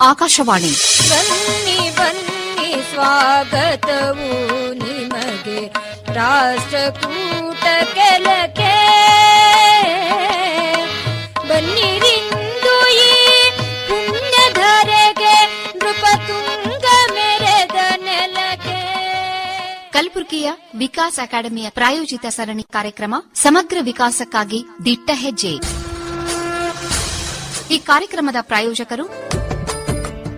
ಆಕಾಶವಾಣಿ. ಬನ್ನಿ ಬನ್ನಿ ಸ್ವಾಗತವು ನಿಮಗೆ. ರಾಷ್ಟ್ರಕೂಟ ಕೆಲಕೆ ಬನ್ನಿ ಈ ಪುಣ್ಯಧರೆಗೆ ನೃಪತುಂಗ ಮೆರೆದ ನೆಲಕ್ಕೆ. ಕಲಬುರಗಿಯ ವಿಕಾಸ್ ಅಕಾಡೆಮಿಯ ಪ್ರಾಯೋಜಿತ ಸರಣಿ ಕಾರ್ಯಕ್ರಮ ಸಮಗ್ರ ವಿಕಾಸಕ್ಕಾಗಿ ದಿಟ್ಟ ಹೆಜ್ಜೆ. ಈ ಕಾರ್ಯಕ್ರಮದ ಪ್ರಾಯೋಜಕರು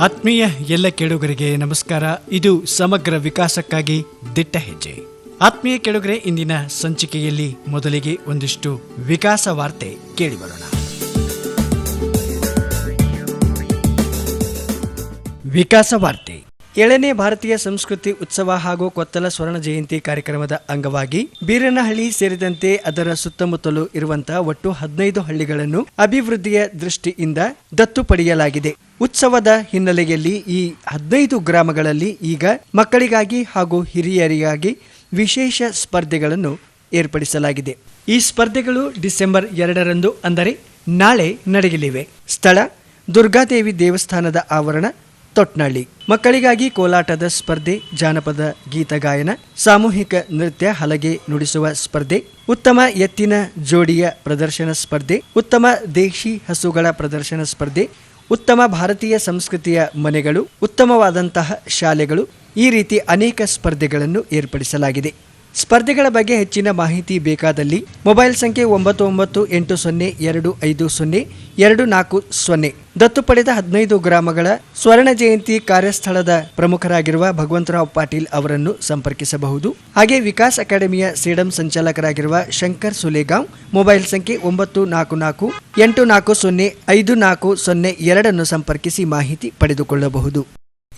ಆತ್ಮೀಯ ಎಲ್ಲ ಕೇಳುಗರಿಗೆ ನಮಸ್ಕಾರ. ಇದು ಸಮಗ್ರ ವಿಕಾಸಕ್ಕಾಗಿ ದಿಟ್ಟ ಹೆಜ್ಜೆ. ಆತ್ಮೀಯ ಕೇಳುಗರೆ, ಇಂದಿನ ಸಂಚಿಕೆಯಲ್ಲಿ ಮೊದಲಿಗೆ ಒಂದಿಷ್ಟು ವಿಕಾಸ ವಾರ್ತೆ ಕೇಳಿಬರೋಣ ವಿಕಾಸ ವಾರ್ತೆ. ಏಳನೇ ಭಾರತೀಯ ಸಂಸ್ಕೃತಿ ಉತ್ಸವ ಹಾಗೂ ಕೊತ್ತಲ ಸ್ವರ್ಣ ಜಯಂತಿ ಕಾರ್ಯಕ್ರಮದ ಅಂಗವಾಗಿ ಬೀರನಹಳ್ಳಿ ಸೇರಿದಂತೆ ಅದರ ಸುತ್ತಮುತ್ತಲು ಇರುವಂತಹ ಒಟ್ಟು ಹದಿನೈದು ಹಳ್ಳಿಗಳನ್ನು ಅಭಿವೃದ್ಧಿಯ ದೃಷ್ಟಿಯಿಂದ ದತ್ತು ಪಡೆಯಲಾಗಿದೆ. ಉತ್ಸವದ ಹಿನ್ನೆಲೆಯಲ್ಲಿ ಈ ಹದಿನೈದು ಗ್ರಾಮಗಳಲ್ಲಿ ಈಗ ಮಕ್ಕಳಿಗಾಗಿ ಹಾಗೂ ಹಿರಿಯರಿಗಾಗಿ ವಿಶೇಷ ಸ್ಪರ್ಧೆಗಳನ್ನು ಏರ್ಪಡಿಸಲಾಗಿದೆ. ಈ ಸ್ಪರ್ಧೆಗಳು ಡಿಸೆಂಬರ್ ಎರಡರಂದು ಅಂದರೆ ನಾಳೆ ನಡೆಯಲಿವೆ. ಸ್ಥಳ, ದುರ್ಗಾದೇವಿ ದೇವಸ್ಥಾನದ ಆವರಣ ತೊಟ್ನಳ್ಳಿ ಮಕ್ಕಳಿಗಾಗಿ ಕೋಲಾಟದ ಸ್ಪರ್ಧೆ, ಜಾನಪದ ಗೀತಗಾಯನ ಸಾಮೂಹಿಕ ನೃತ್ಯ, ಹಲಗೆ ನುಡಿಸುವ ಸ್ಪರ್ಧೆ, ಉತ್ತಮ ಎತ್ತಿನ ಜೋಡಿಯ ಪ್ರದರ್ಶನ ಸ್ಪರ್ಧೆ, ಉತ್ತಮ ದೇಶಿ ಹಸುಗಳ ಪ್ರದರ್ಶನ ಸ್ಪರ್ಧೆ, ಉತ್ತಮ ಭಾರತೀಯ ಸಂಸ್ಕೃತಿಯ ಮನೆಗಳು, ಉತ್ತಮವಾದಂತಹ ಶಾಲೆಗಳು, ಈ ರೀತಿ ಅನೇಕ ಸ್ಪರ್ಧೆಗಳನ್ನು ಏರ್ಪಡಿಸಲಾಗಿದೆ. ಸ್ಪರ್ಧೆಗಳ ಬಗ್ಗೆ ಹೆಚ್ಚಿನ ಮಾಹಿತಿ ಬೇಕಾದಲ್ಲಿ ಮೊಬೈಲ್ ಸಂಖ್ಯೆ ಒಂಬತ್ತು ಒಂಬತ್ತು ಎಂಟು ಸೊನ್ನೆ ಎರಡು ಐದು ಸೊನ್ನೆ ಎರಡು ನಾಲ್ಕು ಸೊನ್ನೆ. ದತ್ತು ಪಡೆದ ಹದಿನೈದು ಗ್ರಾಮಗಳ ಸ್ವರ್ಣ ಜಯಂತಿ ಕಾರ್ಯಸ್ಥಳದ ಪ್ರಮುಖರಾಗಿರುವ ಭಗವಂತರಾವ್ ಪಾಟೀಲ್ ಅವರನ್ನು ಸಂಪರ್ಕಿಸಬಹುದು. ಹಾಗೆ ವಿಕಾಸ್ ಅಕಾಡೆಮಿಯ ಸೇಡಂ ಸಂಚಾಲಕರಾಗಿರುವ ಶಂಕರ್ ಸುಲೇಗಾಂವ್ ಮೊಬೈಲ್ ಸಂಖ್ಯೆ ಒಂಬತ್ತು ನಾಲ್ಕು ನಾಲ್ಕು ಎಂಟು ನಾಲ್ಕು ಸೊನ್ನೆ ಐದು ನಾಲ್ಕು ಸೊನ್ನೆ ಎರಡನ್ನು ಸಂಪರ್ಕಿಸಿ ಮಾಹಿತಿ ಪಡೆದುಕೊಳ್ಳಬಹುದು.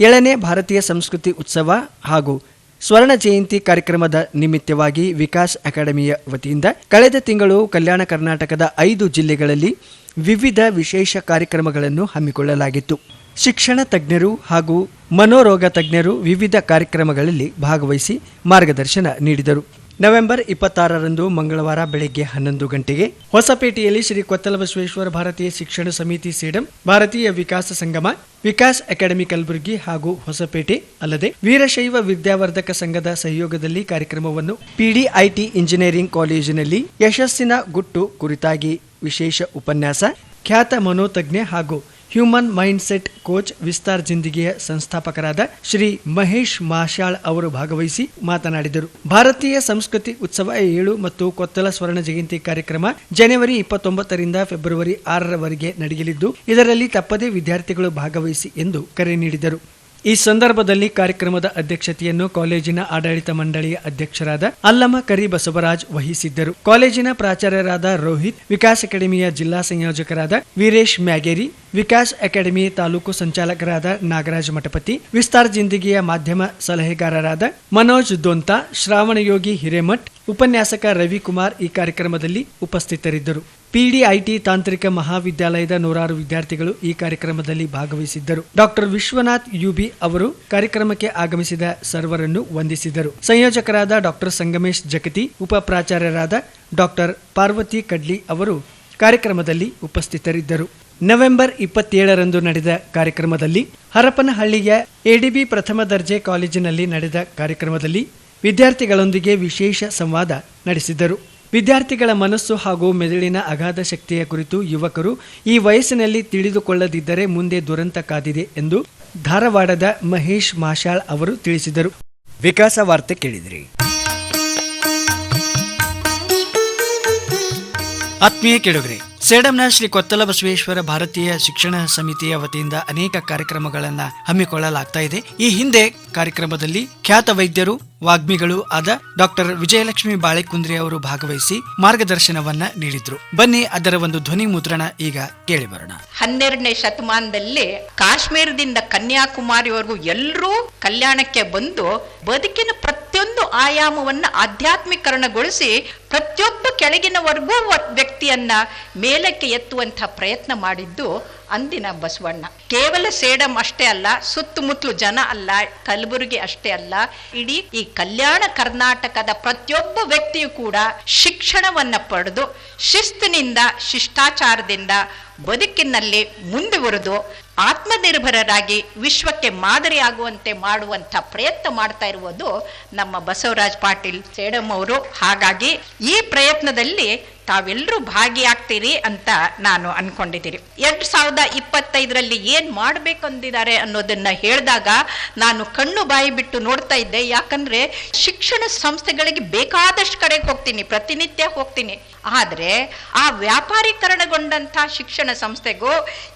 ಏಳನೇ ಭಾರತೀಯ ಸಂಸ್ಕೃತಿ ಉತ್ಸವ ಹಾಗೂ ಸ್ವರ್ಣ ಜಯಂತಿ ಕಾರ್ಯಕ್ರಮದ ನಿಮಿತ್ತವಾಗಿ ವಿಕಾಸ್ ಅಕಾಡೆಮಿಯ ವತಿಯಿಂದ ಕಳೆದ ತಿಂಗಳು ಕಲ್ಯಾಣ ಕರ್ನಾಟಕದ ಐದು ಜಿಲ್ಲೆಗಳಲ್ಲಿ ವಿವಿಧ ವಿಶೇಷ ಕಾರ್ಯಕ್ರಮಗಳನ್ನು ಹಮ್ಮಿಕೊಳ್ಳಲಾಗಿತ್ತು. ಶಿಕ್ಷಣ ತಜ್ಞರು ಹಾಗೂ ಮನೋರೋಗ ತಜ್ಞರು ವಿವಿಧ ಕಾರ್ಯಕ್ರಮಗಳಲ್ಲಿ ಭಾಗವಹಿಸಿ ಮಾರ್ಗದರ್ಶನ ನೀಡಿದರು. ನವೆಂಬರ್ ಇಪ್ಪತ್ತಾರರಂದು ಮಂಗಳವಾರ ಬೆಳಗ್ಗೆ ಹನ್ನೊಂದು ಗಂಟೆಗೆ ಹೊಸಪೇಟೆಯಲ್ಲಿ ಶ್ರೀ ಕೊತ್ತಲ ಬಸವೇಶ್ವರ ಭಾರತೀಯ ಶಿಕ್ಷಣ ಸಮಿತಿ ಸೇಡಂ, ಭಾರತೀಯ ವಿಕಾಸ ಸಂಗಮ, ವಿಕಾಸ್ ಅಕಾಡೆಮಿ ಕಲಬುರಗಿ ಹಾಗೂ ಹೊಸಪೇಟೆ ಅಲ್ಲದೆ ವೀರಶೈವ ವಿದ್ಯಾವರ್ಧಕ ಸಂಘದ ಸಹಯೋಗದಲ್ಲಿ ಕಾರ್ಯಕ್ರಮವನ್ನು ಪಿಡಿಐಟಿ ಇಂಜಿನಿಯರಿಂಗ್ ಕಾಲೇಜಿನಲ್ಲಿ ಯಶಸ್ಸಿನ ಗುಟ್ಟು ಕುರಿತಾಗಿ ವಿಶೇಷ ಉಪನ್ಯಾಸ, ಖ್ಯಾತ ಮನೋತಜ್ಞೆ ಹಾಗೂ human mind set coach Vistar ಜಿಂದಗಿಯ ಸಂಸ್ಥಾಪಕರಾದ ಶ್ರೀ ಮಹೇಶ್ ಮಾಶಾಳ್ ಅವರು ಭಾಗವಹಿಸಿ ಮಾತನಾಡಿದರು. ಭಾರತೀಯ ಸಂಸ್ಕೃತಿ ಉತ್ಸವ ಏಳು ಮತ್ತು ಕೊತ್ತಲ ಸ್ವರ್ಣ ಜಯಂತಿ ಕಾರ್ಯಕ್ರಮ ಜನವರಿ ಇಪ್ಪತ್ತೊಂಬತ್ತರಿಂದ ಫೆಬ್ರವರಿ ಆರರವರೆಗೆ ನಡೆಯಲಿದ್ದು, ಇದರಲ್ಲಿ ತಪ್ಪದೇ ವಿದ್ಯಾರ್ಥಿಗಳು ಭಾಗವಹಿಸಿ ಎಂದು ಕರೆ ನೀಡಿದರು. ಈ ಸಂದರ್ಭದಲ್ಲಿ ಕಾರ್ಯಕ್ರಮದ ಅಧ್ಯಕ್ಷತೆಯನ್ನು ಕಾಲೇಜಿನ ಆಡಳಿತ ಮಂಡಳಿಯ ಅಧ್ಯಕ್ಷರಾದ ಅಲ್ಲಮ ಕರಿ ಬಸವರಾಜ್ ವಹಿಸಿದ್ದರು. ಕಾಲೇಜಿನ ಪ್ರಾಚಾರ್ಯರಾದ ರೋಹಿತ್, ವಿಕಾಸ್ ಅಕಾಡೆಮಿಯ ಜಿಲ್ಲಾ ಸಂಯೋಜಕರಾದ ವೀರೇಶ್ ಮ್ಯಾಗೇರಿ, ವಿಕಾಸ್ ಅಕಾಡೆಮಿ ತಾಲೂಕು ಸಂಚಾಲಕರಾದ ನಾಗರಾಜ್ ಮಠಪತಿ, ವಿಸ್ತಾರ ಜಿಂದಗಿಯ ಮಾಧ್ಯಮ ಸಲಹೆಗಾರರಾದ ಮನೋಜ್ ದೊಂತಾ, ಶ್ರಾವಣಯೋಗಿ ಹಿರೇಮಠ್ ಉಪನ್ಯಾಸಕ ರವಿಕುಮಾರ್ ಈ ಕಾರ್ಯಕ್ರಮದಲ್ಲಿ ಉಪಸ್ಥಿತರಿದ್ದರು. ಪಿಡಿಐಟಿ ತಾಂತ್ರಿಕ ಮಹಾವಿದ್ಯಾಲಯದ ನೂರಾರು ವಿದ್ಯಾರ್ಥಿಗಳು ಈ ಕಾರ್ಯಕ್ರಮದಲ್ಲಿ ಭಾಗವಹಿಸಿದ್ದರು. ಡಾಕ್ಟರ್ ವಿಶ್ವನಾಥ್ ಯುಬಿ ಅವರು ಕಾರ್ಯಕ್ರಮಕ್ಕೆ ಆಗಮಿಸಿದ ಸರ್ವರನ್ನು ವಂದಿಸಿದರು. ಸಂಯೋಜಕರಾದ ಡಾಕ್ಟರ್ ಸಂಗಮೇಶ್ ಜಗತಿ ಉಪ ಪ್ರಾಚಾರ್ಯರಾದ ಡಾಕ್ಟರ್ ಪಾರ್ವತಿ ಕಡ್ಲಿ ಅವರು ಕಾರ್ಯಕ್ರಮದಲ್ಲಿ ಉಪಸ್ಥಿತರಿದ್ದರು. ನವೆಂಬರ್ ಇಪ್ಪತ್ತೇಳರಂದು ನಡೆದ ಕಾರ್ಯಕ್ರಮದಲ್ಲಿ ಹರಪನಹಳ್ಳಿಯ ಎಡಿಬಿ ಪ್ರಥಮ ದರ್ಜೆ ಕಾಲೇಜಿನಲ್ಲಿ ನಡೆದ ಕಾರ್ಯಕ್ರಮದಲ್ಲಿ ವಿದ್ಯಾರ್ಥಿಗಳೊಂದಿಗೆ ವಿಶೇಷ ಸಂವಾದ ನಡೆಸಿದರು. ವಿದ್ಯಾರ್ಥಿಗಳ ಮನಸ್ಸು ಹಾಗೂ ಮೆದುಳಿನ ಅಗಾಧ ಶಕ್ತಿಯ ಕುರಿತು ಯುವಕರು ಈ ವಯಸ್ಸಿನಲ್ಲಿ ತಿಳಿದುಕೊಳ್ಳದಿದ್ದರೆ ಮುಂದೆ ದುರಂತ ಕಾದಿದೆ ಎಂದು ಧಾರವಾಡದ ಮಹೇಶ್ ಮಾಶಾಳ್ ಅವರು ತಿಳಿಸಿದರು. ವಿಕಾಸ ವಾರ್ತೆ ಕೇಳಿದಿರಿ. ಆತ್ಮೀಯ ಕೇಳುಗರೆ, ಸೇಡಂನ ಶ್ರೀ ಕೊತ್ತಲ ಬಸವೇಶ್ವರ ಭಾರತೀಯ ಶಿಕ್ಷಣ ಸಮಿತಿಯ ವತಿಯಿಂದ ಅನೇಕ ಕಾರ್ಯಕ್ರಮಗಳನ್ನು ಹಮ್ಮಿಕೊಳ್ಳಲಾಗ್ತಾ ಇದೆ. ಈ ಹಿಂದೆ ಕಾರ್ಯಕ್ರಮದಲ್ಲಿ ಖ್ಯಾತ ವೈದ್ಯರು ವಾಗ್ಮಿಗಳು ಆದ ಡಾಕ್ಟರ್ ವಿಜಯಲಕ್ಷ್ಮಿ ಬಾಳೆಕುಂದ್ರಿ ಅವರು ಭಾಗವಹಿಸಿ ಮಾರ್ಗದರ್ಶನವನ್ನ ನೀಡಿದ್ರು. ಬನ್ನಿ ಅದರ ಒಂದು ಧ್ವನಿ ಮುದ್ರಣ ಈಗ ಕೇಳಿ ಬರೋಣ ಹನ್ನೆರಡನೇ ಶತಮಾನದಲ್ಲಿ ಕಾಶ್ಮೀರದಿಂದ ಕನ್ಯಾಕುಮಾರಿವರೆಗೂ ಎಲ್ಲರೂ ಕಲ್ಯಾಣಕ್ಕೆ ಬಂದು ಬದುಕಿನ ಪ್ರತಿಯೊಂದು ಆಯಾಮವನ್ನ ಆಧ್ಯಾತ್ಮೀಕರಣಗೊಳಿಸಿ ಪ್ರತಿಯೊಬ್ಬ ಕೆಳಗಿನವರೆಗೂ ವ್ಯಕ್ತಿಯನ್ನ ಮೇಲಕ್ಕೆ ಎತ್ತುವಂತ ಪ್ರಯತ್ನ ಮಾಡಿದ್ದು ಅಂದಿನ ಬಸವಣ್ಣ. ಕೇವಲ ಸೇಡಂ ಅಷ್ಟೇ ಅಲ್ಲ, ಸುತ್ತಮುತ್ತಲು ಜನ ಅಲ್ಲ, ಕಲಬುರಗಿ ಅಷ್ಟೇ ಅಲ್ಲ, ಇಡೀ ಈ ಕಲ್ಯಾಣ ಕರ್ನಾಟಕದ ಪ್ರತಿಯೊಬ್ಬ ವ್ಯಕ್ತಿಯು ಕೂಡ ಶಿಕ್ಷಣವನ್ನ ಪಡೆದು ಶಿಸ್ತಿನಿಂದ, ಶಿಷ್ಟಾಚಾರದಿಂದ ಬದುಕಿನಲ್ಲಿ ಮುಂದುವರೆದು ಆತ್ಮನಿರ್ಭರರಾಗಿ ವಿಶ್ವಕ್ಕೆ ಮಾದರಿಯಾಗುವಂತೆ ಮಾಡುವಂತ ಪ್ರಯತ್ನ ಮಾಡ್ತಾ ಇರುವುದು ನಮ್ಮ ಬಸವರಾಜ್ ಪಾಟೀಲ್ ಸೇಡಂ ಅವರು. ಹಾಗಾಗಿ ಈ ಪ್ರಯತ್ನದಲ್ಲಿ ತಾವೆಲ್ಲರೂ ಭಾಗಿಯಾಗ್ತೀರಿ ಅಂತ ನಾನು ಅನ್ಕೊಂಡಿದ್ದೀರಿ. ಎರಡ್ ಸಾವಿರದ ಇಪ್ಪತ್ತೈದರಲ್ಲಿ ಏನ್ ಮಾಡ್ಬೇಕಂದಿದ್ದಾರೆ ಅನ್ನೋದನ್ನ ಹೇಳಿದಾಗ ನಾನು ಕಣ್ಣು ಬಾಯಿ ಬಿಟ್ಟು ನೋಡ್ತಾ ಇದ್ದೆ. ಯಾಕಂದ್ರೆ ಶಿಕ್ಷಣ ಸಂಸ್ಥೆಗಳಿಗೆ ಬೇಕಾದಷ್ಟು ಕಡೆಗೆ ಹೋಗ್ತೀನಿ, ಪ್ರತಿನಿತ್ಯ ಹೋಗ್ತೀನಿ. ಆದ್ರೆ ಆ ವ್ಯಾಪಾರೀಕರಣಗೊಂಡಂತಹ ಶಿಕ್ಷಣ ಸಂಸ್ಥೆಗೂ,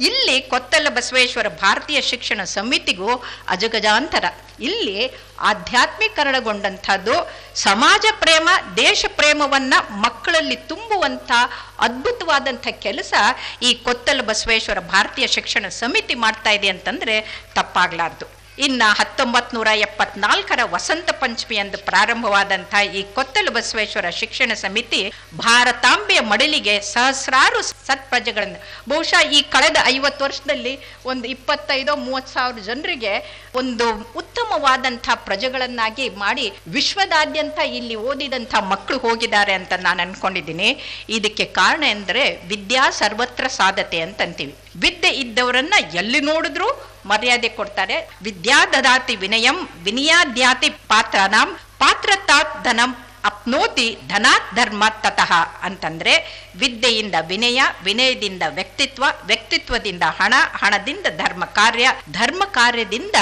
ಇಲ್ಲಿ ಕೊತ್ತಲ ಬಸವೇಶ್ವರ ಭಾರತೀಯ ಶಿಕ್ಷಣ ಸಮಿತಿಗೂ ಅಜಗಜಾಂತರ. ಇಲ್ಲಿ ಆಧ್ಯಾತ್ಮೀಕರಣಗೊಂಡಂಥದ್ದು, ಸಮಾಜ ಪ್ರೇಮ, ದೇಶ ಪ್ರೇಮವನ್ನು ಮಕ್ಕಳಲ್ಲಿ ತುಂಬುವಂಥ ಅದ್ಭುತವಾದಂಥ ಕೆಲಸ ಈ ಕೊತ್ತಲ ಬಸವೇಶ್ವರ ಭಾರತೀಯ ಶಿಕ್ಷಣ ಸಮಿತಿ ಮಾಡ್ತಾ ಇದೆ ಅಂತಂದರೆ ತಪ್ಪಾಗ್ಲಾರ್ದು. ಇನ್ನ ಹತ್ತೊಂಬತ್ ನೂರ ಎಪ್ಪತ್ನಾಲ್ಕರ ವಸಂತ ಪಂಚಮಿಯಂದು ಪ್ರಾರಂಭವಾದಂಥ ಈ ಕೊತ್ತಲು ಬಸವೇಶ್ವರ ಶಿಕ್ಷಣ ಸಮಿತಿ ಭಾರತಾಂಬೆಯ ಮಡಲಿಗೆ ಸಹಸ್ರಾರು ಸತ್ಪ್ರಜೆಗಳನ್ನು ಬಹುಶಃ ಈ ಕಳೆದ ಐವತ್ತು ವರ್ಷದಲ್ಲಿ ಒಂದು ಇಪ್ಪತ್ತೈದೋ ಮೂವತ್ತು ಸಾವಿರ ಜನರಿಗೆ ಒಂದು ಉತ್ತಮವಾದಂಥ ಪ್ರಜೆಗಳನ್ನಾಗಿ ಮಾಡಿ ವಿಶ್ವದಾದ್ಯಂತ ಇಲ್ಲಿ ಓದಿದಂಥ ಮಕ್ಕಳು ಹೋಗಿದ್ದಾರೆ ಅಂತ ನಾನು ಅನ್ಕೊಂಡಿದ್ದೀನಿ. ಇದಕ್ಕೆ ಕಾರಣ ಎಂದರೆ ವಿದ್ಯಾ ಸರ್ವತ್ರ ಸಾಧತೆ ಅಂತಂತೀವಿ. ವಿದ್ಯೆ ಇದ್ದವರನ್ನ ಎಲ್ಲಿ ನೋಡಿದ್ರು ಮರ್ಯಾದೆ ಕೊಡ್ತಾರೆ ವಿದ್ಯಾ ದದಾತಿ ವಿನಯಂ ವಿನಯಾದ್ಯಾತಿ ಪಾತ್ರನಾಂ ಪಾತ್ರತಾತ್ ಧನಂ ಅಪ್ನೋತಿ ಧನಾತ್ ಧರ್ಮ ತತಃ ಅಂತಂದ್ರೆ ವಿದ್ಯೆಯಿಂದ ವಿನಯ, ವಿನಯದಿಂದ ವ್ಯಕ್ತಿತ್ವ, ವ್ಯಕ್ತಿತ್ವದಿಂದ ಹಣ, ಹಣದಿಂದ ಧರ್ಮ ಕಾರ್ಯ, ಧರ್ಮ ಕಾರ್ಯದಿಂದ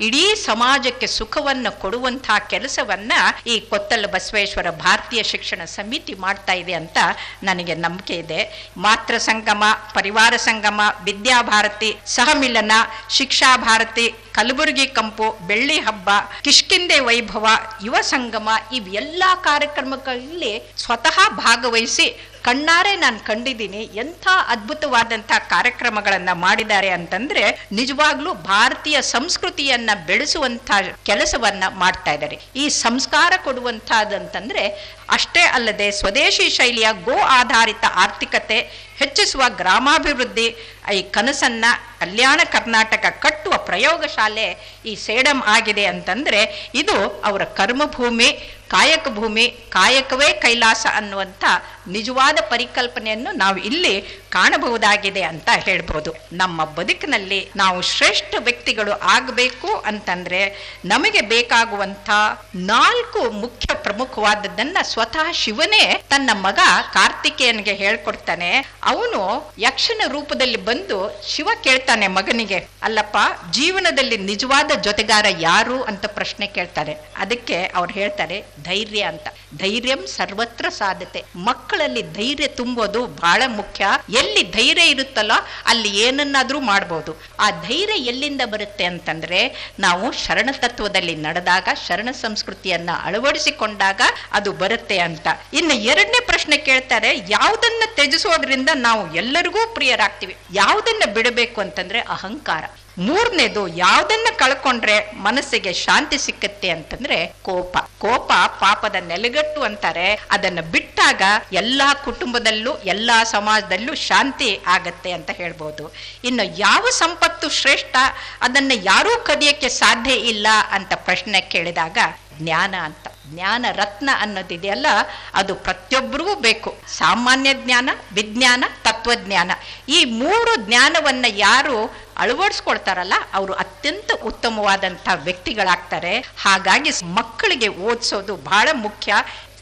ಇಡೀ ಸಮಾಜಕ್ಕೆ ಸುಖವನ್ನು ಕೊಡುವಂತಹ ಕೆಲಸವನ್ನ ಈ ಕೊತ್ತಲ ಬಸವೇಶ್ವರ ಭಾರತೀಯ ಶಿಕ್ಷಣ ಸಮಿತಿ ಮಾಡ್ತಾ ಇದೆ ಅಂತ ನನಗೆ ನಂಬಿಕೆ ಇದೆ. ಮಾತೃ ಸಂಗಮ, ಪರಿವಾರ ಸಂಗಮ ವಿದ್ಯಾಭಾರತಿ ಸಹಮಿಲನ, ಶಿಕ್ಷಾ ಭಾರತಿ, ಕಲಬುರಗಿ ಕಂಪು, ಬೆಳ್ಳಿ ಹಬ್ಬ ಕಿಷ್ಕಿಂದೆ ವೈಭವ, ಯುವ ಸಂಗಮ ಇವೆಲ್ಲ ಕಾರ್ಯಕ್ರಮಗಳಲ್ಲಿ ಸ್ವತಃ ಭಾಗವಹಿಸಿ ಕಣ್ಣಾರೆ ನಾನು ಕಂಡಿದ್ದೀನಿ ಎಂಥ ಅದ್ಭುತವಾದಂಥ ಕಾರ್ಯಕ್ರಮಗಳನ್ನ ಮಾಡಿದ್ದಾರೆ ಅಂತಂದ್ರೆ ನಿಜವಾಗ್ಲೂ ಭಾರತೀಯ ಸಂಸ್ಕೃತಿಯನ್ನ ಬೆಳೆಸುವಂತ ಕೆಲಸವನ್ನ ಮಾಡ್ತಾ ಇದ್ದಾರೆ. ಈ ಸಂಸ್ಕಾರ ಕೊಡುವಂತಹದಂತಂದ್ರೆ ಅಷ್ಟೇ ಅಲ್ಲದೆ ಸ್ವದೇಶಿ ಶೈಲಿಯ ಗೋ ಆಧಾರಿತ ಆರ್ಥಿಕತೆ, ಹೆಚ್ಚಿಸುವ ಗ್ರಾಮಾಭಿವೃದ್ಧಿ, ಈ ಕನಸನ್ನ ಕಲ್ಯಾಣ ಕರ್ನಾಟಕ ಕಟ್ಟುವ ಪ್ರಯೋಗಶಾಲೆ ಈ ಸೇಡಂ ಆಗಿದೆ ಅಂತಂದ್ರೆ ಇದು ಅವರ ಕರ್ಮಭೂಮಿ ಕಾಯಕ ಭೂಮಿ ಕಾಯಕವೇ ಕೈಲಾಸ ಅನ್ನುವಂಥ ನಿಜವಾದ ಪರಿಕಲ್ಪನೆಯನ್ನು ನಾವು ಇಲ್ಲಿ ಕಾಣಬಹುದಾಗಿದೆ ಅಂತ ಹೇಳ್ಬೋದು. ನಮ್ಮ ಬದುಕಿನಲ್ಲಿ ನಾವು ಶ್ರೇಷ್ಠ ವ್ಯಕ್ತಿಗಳು ಆಗಬೇಕು ಅಂತಂದ್ರೆ ನಮಗೆ ಬೇಕಾಗುವಂಥ ನಾಲ್ಕು ಮುಖ್ಯ ಪ್ರಮುಖವಾದದ್ದನ್ನ ಸ್ವತಃ ಶಿವನೇ ತನ್ನ ಮಗ ಕಾರ್ತಿಕೇಯನಿಗೆ ಹೇಳ್ಕೊಡ್ತಾನೆ. ಅವನು ಯಕ್ಷನ ರೂಪದಲ್ಲಿ ಬಂದು ಶಿವ ಕೇಳ್ತಾನೆ ಮಗನಿಗೆ, ಅಲ್ಲಪ್ಪ, ಜೀವನದಲ್ಲಿ ನಿಜವಾದ ಜೊತೆಗಾರ ಯಾರು? ಅಂತ ಪ್ರಶ್ನೆ ಕೇಳ್ತಾರೆ ಅದಕ್ಕೆ ಅವ್ರು ಹೇಳ್ತಾರೆ, ಧೈರ್ಯ ಅಂತ. ಧೈರ್ಯಂ ಸರ್ವತ್ರ ಸಾಧ್ಯತೆ. ಮಕ್ಕಳಲ್ಲಿ ಧೈರ್ಯ ತುಂಬೋದು ಬಹಳ ಮುಖ್ಯ. ಎಲ್ಲಿ ಧೈರ್ಯ ಇರುತ್ತಲ್ಲ ಅಲ್ಲಿ ಏನನ್ನಾದರೂ ಮಾಡ್ಬೋದು. ಆ ಧೈರ್ಯ ಎಲ್ಲಿಂದ ಬರುತ್ತೆ ಅಂತಂದ್ರೆ ನಾವು ಶರಣ ತತ್ವದಲ್ಲಿ ನಡೆದಾಗ, ಶರಣ ಸಂಸ್ಕೃತಿಯನ್ನ ಅಳವಡಿಸಿಕೊಂಡಾಗ ಅದು ಬರುತ್ತೆ ಅಂತ. ಇನ್ನು ಎರಡನೇ ಪ್ರಶ್ನೆ ಕೇಳ್ತಾರೆ, ಯಾವುದನ್ನ ತ್ಯಜಿಸೋದ್ರಿಂದ ನಾವು ಎಲ್ಲರಿಗೂ ಪ್ರಿಯರಾಗ್ತೀವಿ? ಯಾವುದನ್ನ ಬಿಡಬೇಕು ಅಂತಂದ್ರೆ ಅಹಂಕಾರ. ಮೂರನೇದು ಯಾವ್ದನ್ನ ಕಳ್ಕೊಂಡ್ರೆ ಮನಸ್ಸಿಗೆ ಶಾಂತಿ ಸಿಕ್ಕತ್ತೆ ಅಂತಂದ್ರೆ ಕೋಪ. ಕೋಪ ಪಾಪದ ನೆಲೆಗಟ್ಟು ಅಂತಾರೆ. ಅದನ್ನ ಬಿಟ್ಟಾಗ ಎಲ್ಲಾ ಕುಟುಂಬದಲ್ಲೂ, ಎಲ್ಲಾ ಸಮಾಜದಲ್ಲೂ ಶಾಂತಿ ಆಗತ್ತೆ ಅಂತ ಹೇಳ್ಬೋದು. ಇನ್ನು ಯಾವ ಸಂಪತ್ತು ಶ್ರೇಷ್ಠ ಅದನ್ನ ಯಾರೂ ಕದಿಯಕ್ಕೆ ಸಾಧ್ಯ ಇಲ್ಲ ಅಂತ ಪ್ರಶ್ನೆ ಕೇಳಿದಾಗ ಜ್ಞಾನ ಅಂತ. ಜ್ಞಾನ ರತ್ನ ಅನ್ನೋದಿದೆಯಲ್ಲ, ಅದು ಪ್ರತಿಯೊಬ್ಬರಿಗೂ ಬೇಕು. ಸಾಮಾನ್ಯ ಜ್ಞಾನ, ವಿಜ್ಞಾನ, ತತ್ವಜ್ಞಾನ. ಈ ಮೂರು ಜ್ಞಾನವನ್ನ ಯಾರು ಅಳವಡಿಸ್ಕೊಳ್ತಾರಲ್ಲ, ಅವರು ಅತ್ಯಂತ ಉತ್ತಮವಾದಂಥ ವ್ಯಕ್ತಿಗಳಾಗ್ತಾರೆ. ಹಾಗಾಗಿ ಮಕ್ಕಳಿಗೆ ಓದಿಸೋದು ಬಹಳ ಮುಖ್ಯ.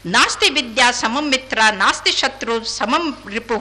ನಾಸ್ತಿ ವಿದ್ಯಾ ಸಮಂ ಮಿತ್ರ, ನಾಸ್ತಿ ಶತ್ರು ಸಮಂ ರಿಪು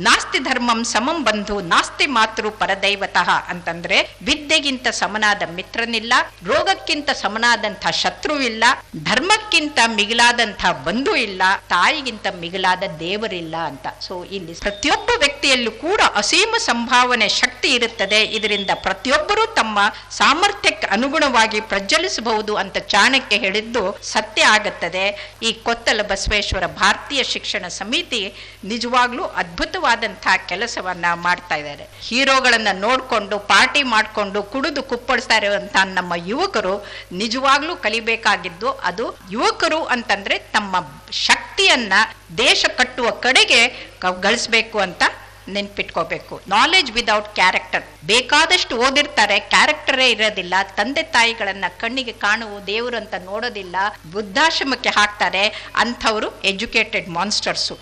ನಾಸ್ತಿ ಧರ್ಮಂ ಸಮಂ ಬಂಧು, ನಾಸ್ತಿ ಮಾತೃ ಪರದೈವತಃ ಅಂತಂದ್ರೆ ವಿದ್ಯೆಗಿಂತ ಸಮನಾದ ಮಿತ್ರನಿಲ್ಲ, ರೋಗಕ್ಕಿಂತ ಸಮನಾದಂಥ ಶತ್ರು ಇಲ್ಲ ಧರ್ಮಕ್ಕಿಂತ ಮಿಗಿಲಾದಂಥ ಬಂಧು ಇಲ್ಲ, ತಾಯಿಗಿಂತ ಮಿಗಿಲಾದ ದೇವರಿಲ್ಲ ಅಂತ. ಸೊ ಇಲ್ಲಿ ಪ್ರತಿಯೊಬ್ಬ ವ್ಯಕ್ತಿಯಲ್ಲೂ ಕೂಡ ಅಸೀಮ ಸಂಭಾವನೆ ಶಕ್ತಿ ಇರುತ್ತದೆ. ಇದರಿಂದ ಪ್ರತಿಯೊಬ್ಬರೂ ತಮ್ಮ ಸಾಮರ್ಥ್ಯಕ್ಕೆ ಅನುಗುಣವಾಗಿ ಪ್ರಜ್ವಲಿಸಬಹುದು ಅಂತ ಚಾಣಕ್ಯ ಹೇಳಿದ್ದು ಸತ್ಯ ಆಗುತ್ತದೆ. ಈ ಕೊತ್ತಲ ಬಸವೇಶ್ವರ ಭಾರತೀಯ ಶಿಕ್ಷಣ ಸಮಿತಿ ನಿಜವಾಗ್ಲೂ ಅದ್ಭುತವಾದಂತಹ ಕೆಲಸವನ್ನ ಮಾಡ್ತಾ ಇದ್ದಾರೆ. ಹೀರೋಗಳನ್ನ ನೋಡ್ಕೊಂಡು, ಪಾರ್ಟಿ ಮಾಡಿಕೊಂಡು, ಕುಡಿದು ಕುಪ್ಪಳಿಸ್ತಾ ಇರುವಂಥ ನಮ್ಮ ಯುವಕರು ನಿಜವಾಗ್ಲೂ ಕಲಿಬೇಕಾಗಿದ್ದು ಅದು ಯುವಕರು ಅಂತಂದ್ರೆ ತಮ್ಮ ಶಕ್ತಿಯನ್ನ ದೇಶ ಕಟ್ಟುವ ಕಡೆಗೆ ಗಳಿಸ್ಬೇಕು ಅಂತ ನೆನ್ಪಿಟ್ಕೋಬೇಕು. ನಾಲೆಜ್ ವಿದೌಟ್ ಕ್ಯಾರೆಕ್ಟರ್ ಬೇಕಾದಷ್ಟು ಓದಿರ್ತಾರೆ ಕ್ಯಾರೆಕ್ಟರೇ ಇರೋದಿಲ್ಲ, ತಂದೆ ತಾಯಿಗಳನ್ನ ಕಣ್ಣಿಗೆ ಕಾಣುವ ದೇವರು ಅಂತ ನೋಡೋದಿಲ್ಲ, ವೃದ್ಧಾಶ್ರಮಕ್ಕೆ ಹಾಕ್ತಾರೆ, ಅಂಥವರು ಎಜುಕೇಟೆಡ್ ಮಾನ್ಸ್ಟರ್ಸು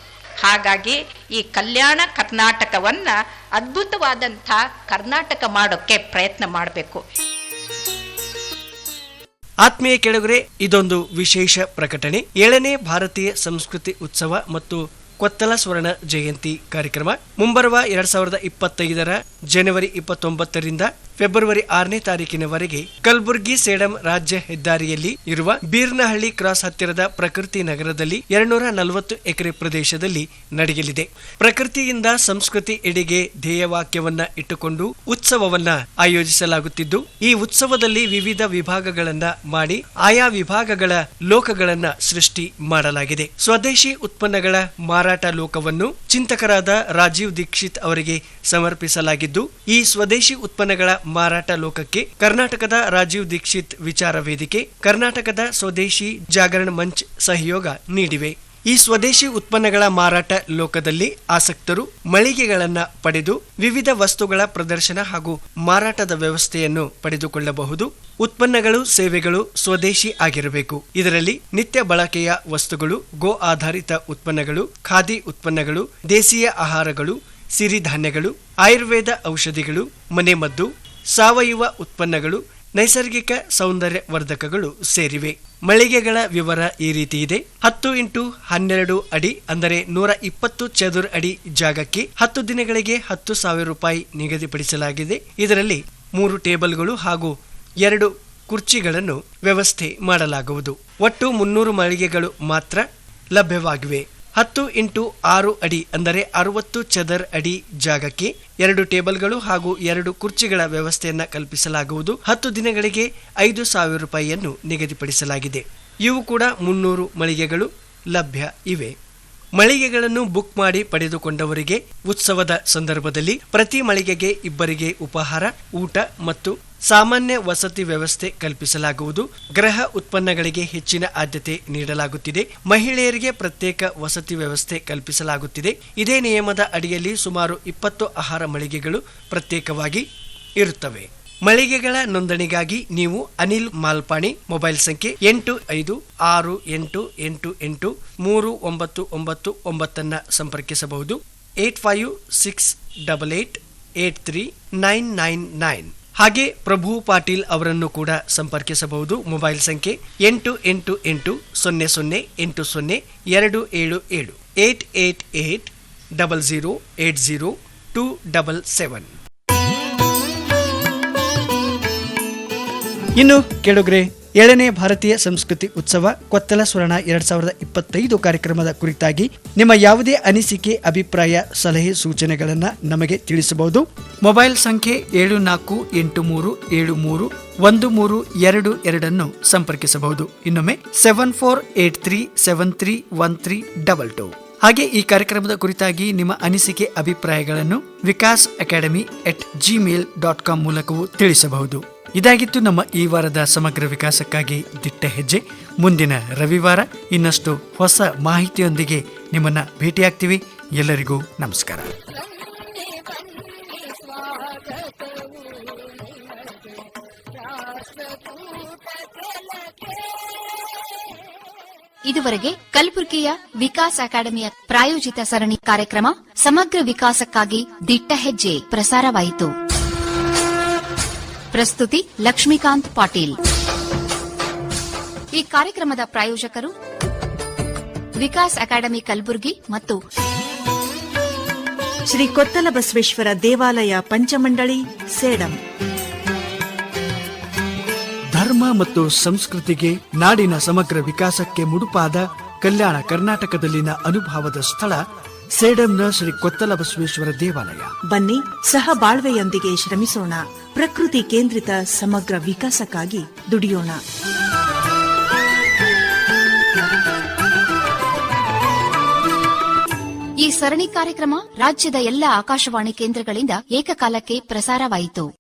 ಹಾಗಾಗಿ ಈ ಕಲ್ಯಾಣ ಕರ್ನಾಟಕವನ್ನ ಅದ್ಭುತವಾದಂಥ ಕರ್ನಾಟಕ ಮಾಡೋಕ್ಕೆ ಪ್ರಯತ್ನ ಮಾಡಬೇಕು. ಆತ್ಮೀಯ ಕೆಳಗರೆ, ಇದೊಂದು ವಿಶೇಷ ಪ್ರಕಟಣೆ. ಏಳನೇ ಭಾರತೀಯ ಸಂಸ್ಕೃತಿ ಉತ್ಸವ ಮತ್ತು ಕೊತ್ತಲ ಸುವರ್ಣ ಜಯಂತಿ ಕಾರ್ಯಕ್ರಮ ಮುಂಬರುವ ಎರಡ್ ಸಾವಿರದ ಇಪ್ಪತ್ತೈದರ ಜನವರಿ ಇಪ್ಪತ್ತೊಂಬತ್ತರಿಂದ ಫೆಬ್ರವರಿ ಆರನೇ ತಾರೀಕಿನವರೆಗೆ ಕಲ್ಬುರ್ಗಿ ಸೇಡಂ ರಾಜ್ಯ ಹೆದ್ದಾರಿಯಲ್ಲಿ ಇರುವ ಬೀರ್ನಹಳ್ಳಿ ಕ್ರಾಸ್ ಹತ್ತಿರದ ಪ್ರಕೃತಿ ನಗರದಲ್ಲಿ ಎರಡ್ನೂರ ನಲವತ್ತು ಎಕರೆ ಪ್ರದೇಶದಲ್ಲಿ ನಡೆಯಲಿದೆ. ಪ್ರಕೃತಿಯಿಂದ ಸಂಸ್ಕೃತಿ ಎಡೆಗೆ ಧ್ಯೇಯವಾಕ್ಯವನ್ನ ಇಟ್ಟುಕೊಂಡು ಉತ್ಸವವನ್ನ ಆಯೋಜಿಸಲಾಗುತ್ತಿದ್ದು, ಈ ಉತ್ಸವದಲ್ಲಿ ವಿವಿಧ ವಿಭಾಗಗಳನ್ನ ಮಾಡಿ ಆಯಾ ವಿಭಾಗಗಳ ಲೋಕಗಳನ್ನ ಸೃಷ್ಟಿ ಮಾಡಲಾಗಿದೆ. ಸ್ವದೇಶಿ ಉತ್ಪನ್ನಗಳ ಮಾರಾಟ ಲೋಕವನ್ನು ಚಿಂತಕರಾದ ರಾಜೀವ್ ದೀಕ್ಷಿತ್ ಅವರಿಗೆ ಸಮರ್ಪಿಸಲಾಗಿದ್ದು, ಈ ಸ್ವದೇಶಿ ಉತ್ಪನ್ನಗಳ ಮಾರಾಟ ಲೋಕಕ್ಕೆ ಕರ್ನಾಟಕದ ರಾಜೀವ್ ದೀಕ್ಷಿತ್ ವಿಚಾರ ವೇದಿಕೆ, ಕರ್ನಾಟಕದ ಸ್ವದೇಶಿ ಜಾಗರಣ ಮಂಚ್ ಸಹಯೋಗ ನೀಡಿವೆ. ಈ ಸ್ವದೇಶಿ ಉತ್ಪನ್ನಗಳ ಮಾರಾಟ ಲೋಕದಲ್ಲಿ ಆಸಕ್ತರು ಮಳಿಗೆಗಳನ್ನು ಪಡೆದು ವಿವಿಧ ವಸ್ತುಗಳ ಪ್ರದರ್ಶನ ಹಾಗೂ ಮಾರಾಟದ ವ್ಯವಸ್ಥೆಯನ್ನು ಪಡೆದುಕೊಳ್ಳಬಹುದು. ಉತ್ಪನ್ನಗಳು, ಸೇವೆಗಳು ಸ್ವದೇಶಿ ಆಗಿರಬೇಕು. ಇದರಲ್ಲಿ ನಿತ್ಯ ಬಳಕೆಯ ವಸ್ತುಗಳು, ಗೋ ಆಧಾರಿತ ಉತ್ಪನ್ನಗಳು, ಖಾದಿ ಉತ್ಪನ್ನಗಳು ದೇಶೀಯ ಆಹಾರಗಳು, ಸಿರಿಧಾನ್ಯಗಳು, ಆಯುರ್ವೇದ ಔಷಧಿಗಳು, ಮನೆಮದ್ದು, ಸಾವಯವ ಉತ್ಪನ್ನಗಳು, ನೈಸರ್ಗಿಕ ಸೌಂದರ್ಯ ವರ್ಧಕಗಳು ಸೇರಿವೆ. ಮಳಿಗೆಗಳ ವಿವರ ಈ ರೀತಿ ಇದೆ. ಹತ್ತು ಇಂಟು ಹನ್ನೆರಡು ಅಡಿ, ಅಂದರೆ ನೂರ ಇಪ್ಪತ್ತು ಚದುರ ಅಡಿ ಜಾಗಕ್ಕೆ ಹತ್ತು ದಿನಗಳಿಗೆ ಹತ್ತು ಸಾವಿರ ರೂಪಾಯಿ ನಿಗದಿಪಡಿಸಲಾಗಿದೆ. ಇದರಲ್ಲಿ ಮೂರು ಟೇಬಲ್ಗಳು ಹಾಗೂ ಎರಡು ಕುರ್ಚಿಗಳನ್ನು ವ್ಯವಸ್ಥೆ ಮಾಡಲಾಗುವುದು. ಒಟ್ಟು ಮುನ್ನೂರು ಮಳಿಗೆಗಳು ಮಾತ್ರ ಲಭ್ಯವಾಗಿವೆ. ಹತ್ತು ಇಂಟು ಆರು ಅಡಿ ಅಂದರೆ ಅರವತ್ತು ಚದರ್ ಅಡಿ ಜಾಗಕ್ಕೆ ಎರಡು ಟೇಬಲ್ಗಳು ಹಾಗೂ ಎರಡು ಕುರ್ಚಿಗಳ ವ್ಯವಸ್ಥೆಯನ್ನು ಕಲ್ಪಿಸಲಾಗುವುದು. ಹತ್ತು ದಿನಗಳಿಗೆ ಐದು ಸಾವಿರ ರೂಪಾಯಿಯನ್ನು ನಿಗದಿಪಡಿಸಲಾಗಿದೆ. ಇವು ಕೂಡ ಮುನ್ನೂರು ಮಳಿಗೆಗಳು ಲಭ್ಯ ಇವೆ. ಮಳಿಗೆಗಳನ್ನು ಬುಕ್ ಮಾಡಿ ಪಡೆದುಕೊಂಡವರಿಗೆ ಉತ್ಸವದ ಸಂದರ್ಭದಲ್ಲಿ ಪ್ರತಿ ಮಳಿಗೆಗೆ ಇಬ್ಬರಿಗೆ ಉಪಹಾರ, ಊಟ ಮತ್ತು ಸಾಮಾನ್ಯ ವಸತಿ ವ್ಯವಸ್ಥೆ ಕಲ್ಪಿಸಲಾಗುವುದು. ಗೃಹ ಉತ್ಪನ್ನಗಳಿಗೆ ಹೆಚ್ಚಿನ ಆದ್ಯತೆ ನೀಡಲಾಗುತ್ತಿದೆ. ಮಹಿಳೆಯರಿಗೆ ಪ್ರತ್ಯೇಕ ವಸತಿ ವ್ಯವಸ್ಥೆ ಕಲ್ಪಿಸಲಾಗುತ್ತಿದೆ. ಇದೇ ನಿಯಮದ ಅಡಿಯಲ್ಲಿ ಸುಮಾರು ಇಪ್ಪತ್ತು ಆಹಾರ ಮಳಿಗೆಗಳು ಪ್ರತ್ಯೇಕವಾಗಿ ಇರುತ್ತವೆ. ಮಳಿಗೆಗಳ ನೋಂದಣಿಗಾಗಿ ನೀವು ಅನಿಲ್ ಮಾಲ್ಪಾಣಿ ಮೊಬೈಲ್ ಸಂಖ್ಯೆ ಎಂಟು ಐದು ಆರು ಎಂಟು ಎಂಟು ಎಂಟು ಮೂರು ಒಂಬತ್ತು ಒಂಬತ್ತು ಒಂಬತ್ತನ್ನ ಸಂಪರ್ಕಿಸಬಹುದು. Eight five six double eight eight three nine nine nine. ಹಾಗೆ ಪ್ರಭು ಪಾಟೀಲ್ ಅವರನ್ನು ಕೂಡ ಸಂಪರ್ಕಿಸಬಹುದು. ಮೊಬೈಲ್ ಸಂಖ್ಯೆ ಎಂಟು ಎಂಟು ಎಂಟು ಸೊನ್ನೆ ಸೊನ್ನೆ ಎಂಟು ಸೊನ್ನೆ ಎರಡು ಏಳು ಏಳು. Eight eight eight double zero eight zero two double seven. ಇನ್ನು ಕೆಳಗ್ರೆ, ಏಳನೇ ಭಾರತೀಯ ಸಂಸ್ಕೃತಿ ಉತ್ಸವ ಕೊತ್ತಲ ಸ್ವರ್ಣ ಎರಡ್ ಸಾವಿರದ ಇಪ್ಪತ್ತೈದು ಕಾರ್ಯಕ್ರಮದ ಕುರಿತಾಗಿ ನಿಮ್ಮ ಯಾವುದೇ ಅನಿಸಿಕೆ, ಅಭಿಪ್ರಾಯ, ಸಲಹೆ, ಸೂಚನೆಗಳನ್ನು ನಮಗೆ ತಿಳಿಸಬಹುದು. ಮೊಬೈಲ್ ಸಂಖ್ಯೆ ಏಳು ನಾಲ್ಕು ಎಂಟು ಮೂರು ಏಳು ಮೂರು ಒಂದು ಮೂರು ಎರಡು ಎರಡನ್ನು ಸಂಪರ್ಕಿಸಬಹುದು. ಇನ್ನೊಮ್ಮೆ seven four eight three seven three one three double two. ಹಾಗೆ ಈ ಕಾರ್ಯಕ್ರಮದ ಕುರಿತಾಗಿ ನಿಮ್ಮ ಅನಿಸಿಕೆ, ಅಭಿಪ್ರಾಯಗಳನ್ನು Vikas academy at Gmail dot com ಮೂಲಕವೂ ತಿಳಿಸಬಹುದು. ಇದಾಗಿತ್ತು ನಮ್ಮ ಈ ವಾರದ ಸಮಗ್ರ ವಿಕಾಸಕ್ಕಾಗಿ ದಿಟ್ಟ ಹೆಜ್ಜೆ. ಮುಂದಿನ ರವಿವಾರ ಇನ್ನಷ್ಟು ಹೊಸ ಮಾಹಿತಿಯೊಂದಿಗೆ ನಿಮ್ಮನ್ನ ಭೇಟಿಯಾಗ್ತೀವಿ. ಎಲ್ಲರಿಗೂ ನಮಸ್ಕಾರ. ಇದುವರೆಗೆ ಕಲಬುರಗಿಯ ವಿಕಾಸ್ ಅಕಾಡೆಮಿಯ ಪ್ರಾಯೋಜಿತ ಸರಣಿ ಕಾರ್ಯಕ್ರಮ ಸಮಗ್ರ ವಿಕಾಸಕ್ಕಾಗಿ ದಿಟ್ಟ ಹೆಜ್ಜೆ ಪ್ರಸಾರವಾಯಿತು. ಪ್ರಸ್ತುತಿ ಲಕ್ಷ್ಮೀಕಾಂತ್ ಪಾಟೀಲ್. ಈ ಕಾರ್ಯಕ್ರಮದ ಪ್ರಾಯೋಜಕರು ವಿಕಾಸ್ ಅಕಾಡೆಮಿ ಕಲಬುರಗಿ ಮತ್ತು ಶ್ರೀ ಕೊತ್ತಲ ಬಸವೇಶ್ವರ ದೇವಾಲಯ ಪಂಚಮಂಡಳಿ ಸೇಡಂ. ಧರ್ಮ ಮತ್ತು ಸಂಸ್ಕೃತಿಗೆ ನಾಡಿನ ಸಮಗ್ರ ವಿಕಾಸಕ್ಕೆ ಮುಡುಪಾದ ಕಲ್ಯಾಣ ಕರ್ನಾಟಕದಲ್ಲಿನ ಅನುಭವದ ಸ್ಥಳ ಸೇಡಂನ ಶ್ರೀ ಕೊತ್ತಲ ಬಸವೇಶ್ವರ ದೇವಾಲಯ. ಬನ್ನಿ ಸಹ ಬಾಳ್ವೆಯೊಂದಿಗೆ ಶ್ರಮಿಸೋಣ. ಪ್ರಕೃತಿ ಕೇಂದ್ರಿತ ಸಮಗ್ರ ವಿಕಾಸಕ್ಕಾಗಿ ದುಡಿಯೋಣ. ಈ ಸರಣಿ ಕಾರ್ಯಕ್ರಮ ರಾಜ್ಯದ ಎಲ್ಲ ಆಕಾಶವಾಣಿ ಕೇಂದ್ರಗಳಿಂದ ಏಕಕಾಲಕ್ಕೆ ಪ್ರಸಾರವಾಯಿತು.